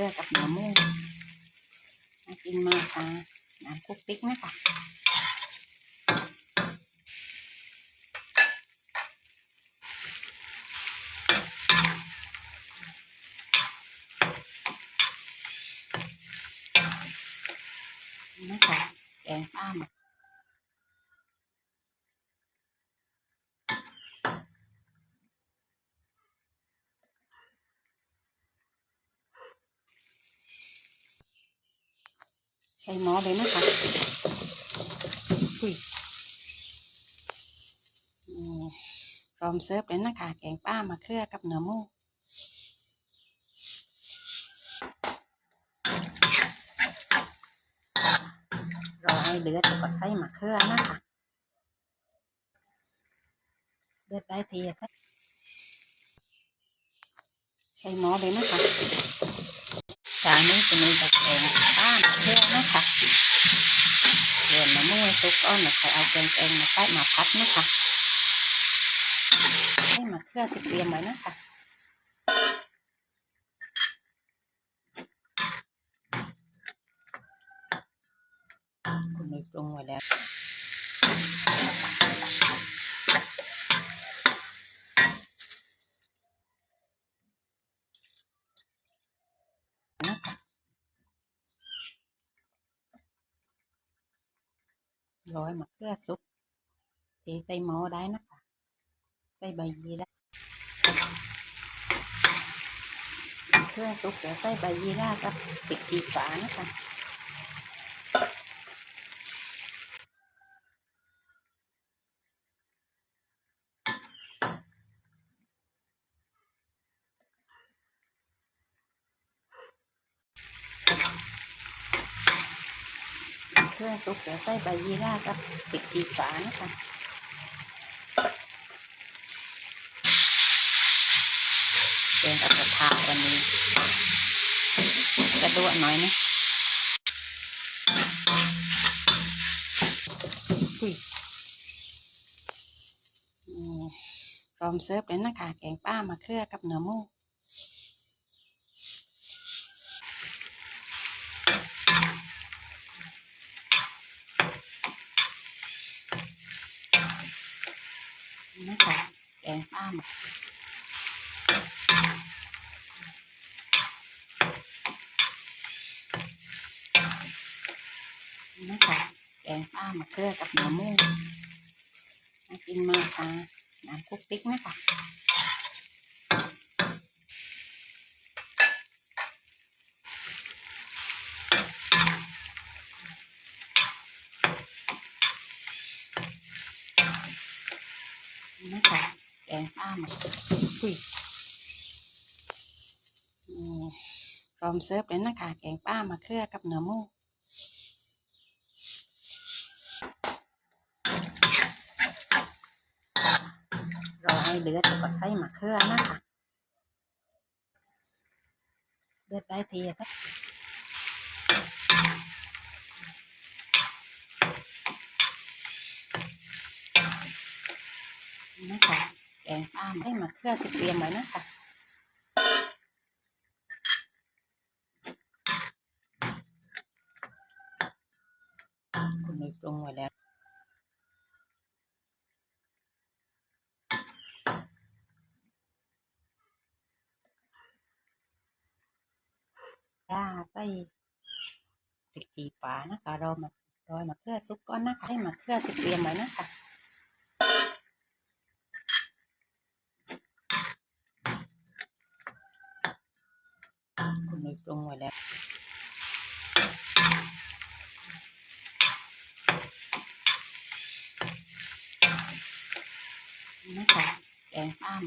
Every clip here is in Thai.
ขือกับเนื้อหมูน่ากินมากค่ะน้ำคุกติ๊กนะคะนะคะแกงป้าหมก ใส่หม้อเลยนะคะอุ้ยอืมพร้อมเสิร์ฟเลยนะคะ แกงป้ามาเครือกับเนื้อหมูรอให้เดือดแล้วก็ใส่มะเขือนะคะเดือดได้ทีอะใส่หม้อเลยนะคะ จานนี้จะมีแบบแกงป้ามะเขือนะคะเดือนมะม่วงซุกก้อนแล้วใส่เอาแกงแกงมาใส่มาพัดนะคะให้มะเขือติดเตรียมไว้นะคะคุณไม่ปรุงไว้แล้ว ร้อยมะเขือสุกเทใส่หม้อได้นะคะใส่ใบยีได้มะเขือสุกเดี๋ยวใส่ใบยีรากับปิกสีฟ้านะคะ สุกเดี๋ยวใส่ใบยีรากับพริกสีฟ้านะคะแกงกับกระทะวันนี้กระดวหน่อยนะอุ้ยอืมพร้อมเสิร์ฟเลยนะคะ แกงป้ามาเครือกับเนื้อหมู นะคะแกงป้ามานะคะแกงป้ามาเครือกับหน่อมูน่ากินมากค่ะน้ำคุกติ๊กนะคะ นะคะแกงป้ามกอุ้ยอืมพร้อมเสิร์ฟเลยนะคะ แกงป้ามาเครือกับเนื้อหมูรอให้เดือดแล้วก็ใส่มะเขือนะคะ เดือดได้ทีอะ นะคะแกงป้าให้มะเขือติดเตรียมไว้นะคะคุณปรุงไว้แล้วจ้าใส่พริกสีฟ้านะคะเรามาโรยมะเขือซุปก้อนนะคะให้มะเขือติดเตรียมไว้นะคะคุณไม่ปรุงไว้แล้วนะคะ แกงป้าม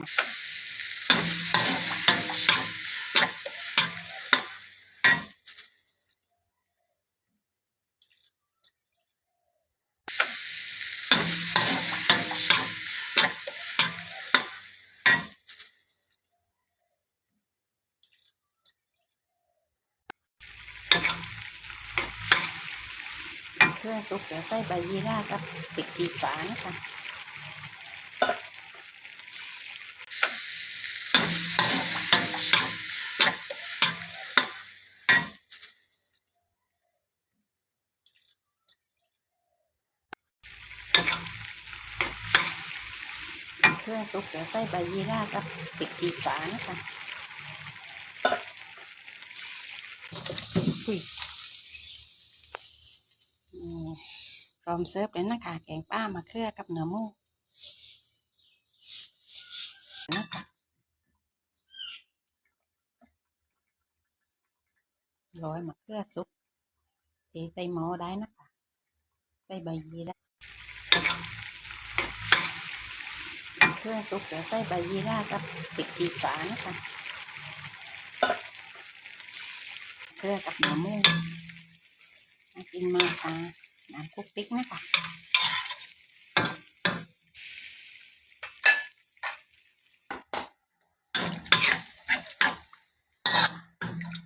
เครื่องซุปเดี๋ยวใส่ใบยีรากับพริกสีฟ้านะคะ รื่องซุปเดี๋ยวใส่ใบยีรากับปิดสีฟ้านะคะอุ้ยอืมพร้อมเสิร์ฟเลยนะคะแกงป้ามาเครือกับเนื้อหมูนะคะร้อยมะเขือซุปเทใส่หม้อได้นะคะ ใส่ใบยีรา เครื่องซุปเดี๋ยวใส่ใบยีรากับปิดสีฟ้านะคะเครือกับเนื้อหมูน่ากินมากค่ะน้ำคุกติ๊กนะคะ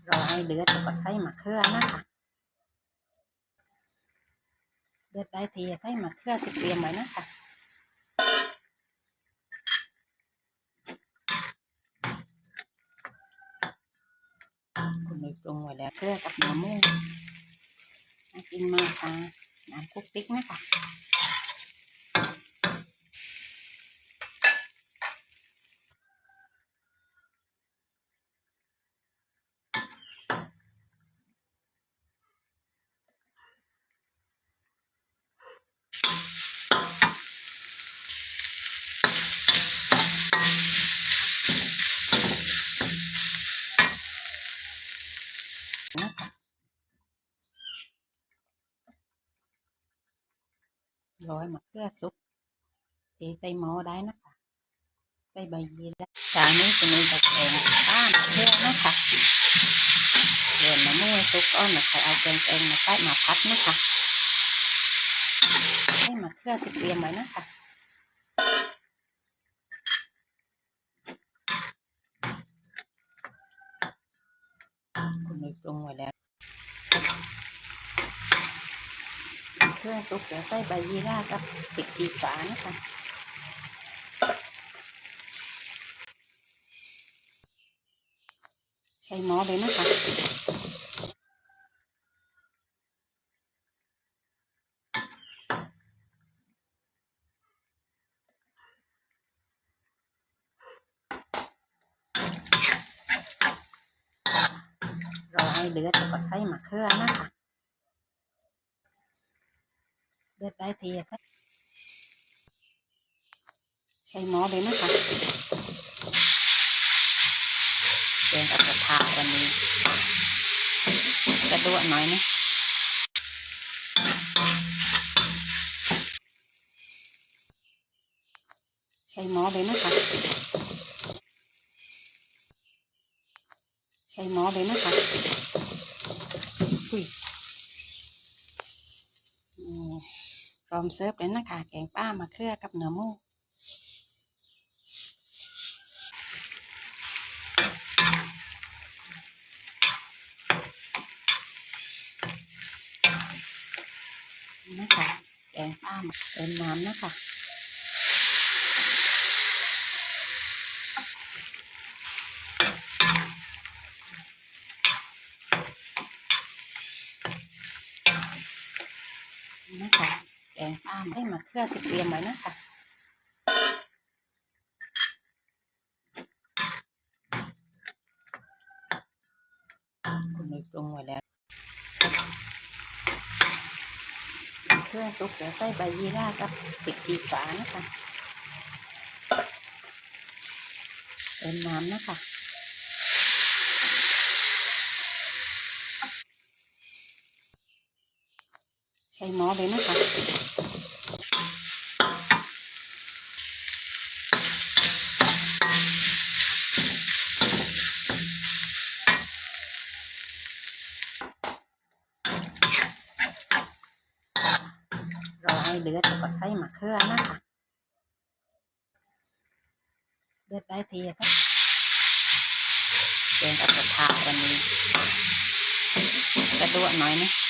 รอให้เดือดแล้วก็ใส่มะเขือนะคะเดือดได้ทีใส่มะเขือที่เตรียมไว้นะคะ คุณได้ปรุงไว้แล้วเขือกับเนื้อหมูน่ากินมากค่ะน้ำคุกติ๊กนะคะ นะคะร้อยมะเขือสุกเทใส่หม้อได้นะคะ ใส่ใบยีราจานนี้จะมีตะแกงป้ามะเขือนะคะเดือนมะม่วงสุกอ้อนมาใส่เอาแกงแกงมาใส่มาพัดนะคะให้มะเขือที่เตรียมไว้นะคะคุณได้ปรุงไว้แล้ว เครื่อ งซุปเดี๋ยวใส่ใบยีรากับปิดสีฟ้านะคะใส่หม้อเลยนะคะรอให้เดือดแล้วก็ใส่มะเขือนะคะ เดือดได้ทีค่ะใส่หม้อเลยนะคะแกงกับกระทะวันนี้กระดวหน่อยนะใส่หม้อเลยนะคะใส่หม้อเลยนะคะอุ้ยอืมพ ร้อมเสิร์ฟเลยนะคะแกงป้ามาเครือกับเนื้อหมูนะคะแกงป้ามาเติมน้ำนะคะแก งป้าให้มาเครื่องที่เตรียมไว้นะคะคุณได้ปรุงไว้แล้ว เครื่องซุปเดี๋ยวใส่ใบยีรากับปิดสีฟ้านะคะเติมน้ำนะคะ ใส่หม้อเลยนะคะรอให้เดือดแล้วก็ใส่มะเขือนะคะเดือดได้ทีค่ะแกงกับกระทะวันนี้กระดวหน่อยนะ